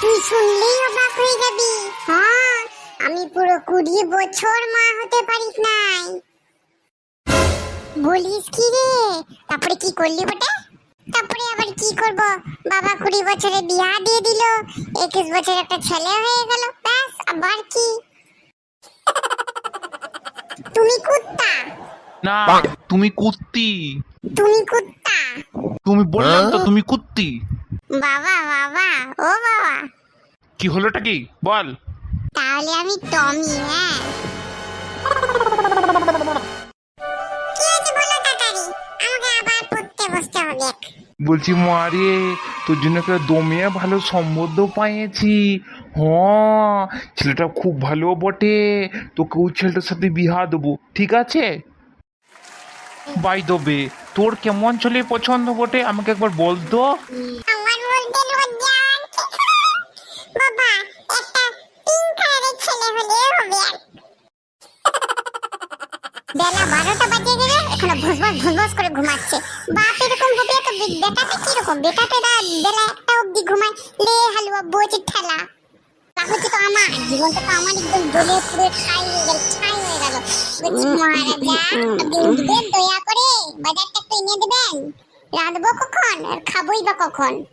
তুই শুনলেই অবাক হয়ে যাবি। হ্যাঁ আমি পুরো কুড়ি বছর মা হতে পারিস নাই। বলিস কি রে? তারপরে কি করলি বটে? তারপরে আবার কি করব? বাবা কুড়ি বছরে বিয়া দিয়ে দিল। একুশ বছর একটা ছেলে হয়ে গেল। ব্যাস আবার কি? তুমি কুত্তা। না তুমি কুত্তি। তুমি কুত্তা। তুমি বললাম তো তুমি কুত্তি। বাবা বাবা ও বাবা। কি হলোটা কি? বল। তাহলে আমি টমি হ্যাঁ। বলছি মারে তোর জন্য একটা দমে ভালো সম্বন্ধ পাইয়েছি। হ ছেলেটা খুব ভালো বটে। তোকে ওই ছেলেটার সাথে বিহা দেবো ঠিক আছে? বাই দেবে তোর কেমন ছেলে পছন্দ বটে? আমাকে একবার বল তো। আমার বলতে লজ্জা লাগছে। বাবা একটা পিঙ্ক কালারের ছেলে হলে হবে আর। বেলা বারোটা বাজে গেলে এখনও ভুসভাস ভুসভাস করে ঘুমাচ্ছে। বাপ এরকম হবে তো বে- বেটাটা কীরকম? বেটাটা রা- বেলা একটা অবধি ঘুমায়, লে হালুয়া, বোঝ, ঠেলা। আমার আমার একদম ছাই ছাই দয়া করে কখন? আর খাবোই বা কখন?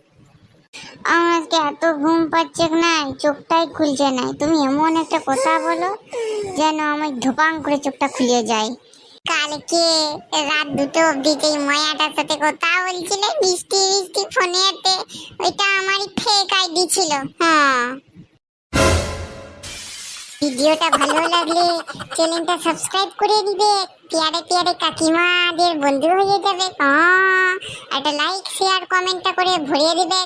আমাকে এত ঘুম পাচ্ছে নাই চোখটাই খুলছে নাই তুমি এমন একটা কথা বলো যেন আমার ধোপাং করে চোখটা খুলে যায় কালকে রাত দুটো অব্দি যেই ময়াটার সাথে কথা বলছিলে বৃষ্টি বৃষ্টি ফোনেতে, ওইটা আমারই ফেক আইডি ছিল। হ্যাঁ। ভিডিওটা ভালো লাগলে চ্যানেলটা সাবস্ক্রাইব করে দিবে। পিয়ারে পিয়ারে কাকিমাদের বন্ধু হয়ে যাবে। একটা লাইক শেয়ার কমেন্টটা করে ভরিয়ে দিবে।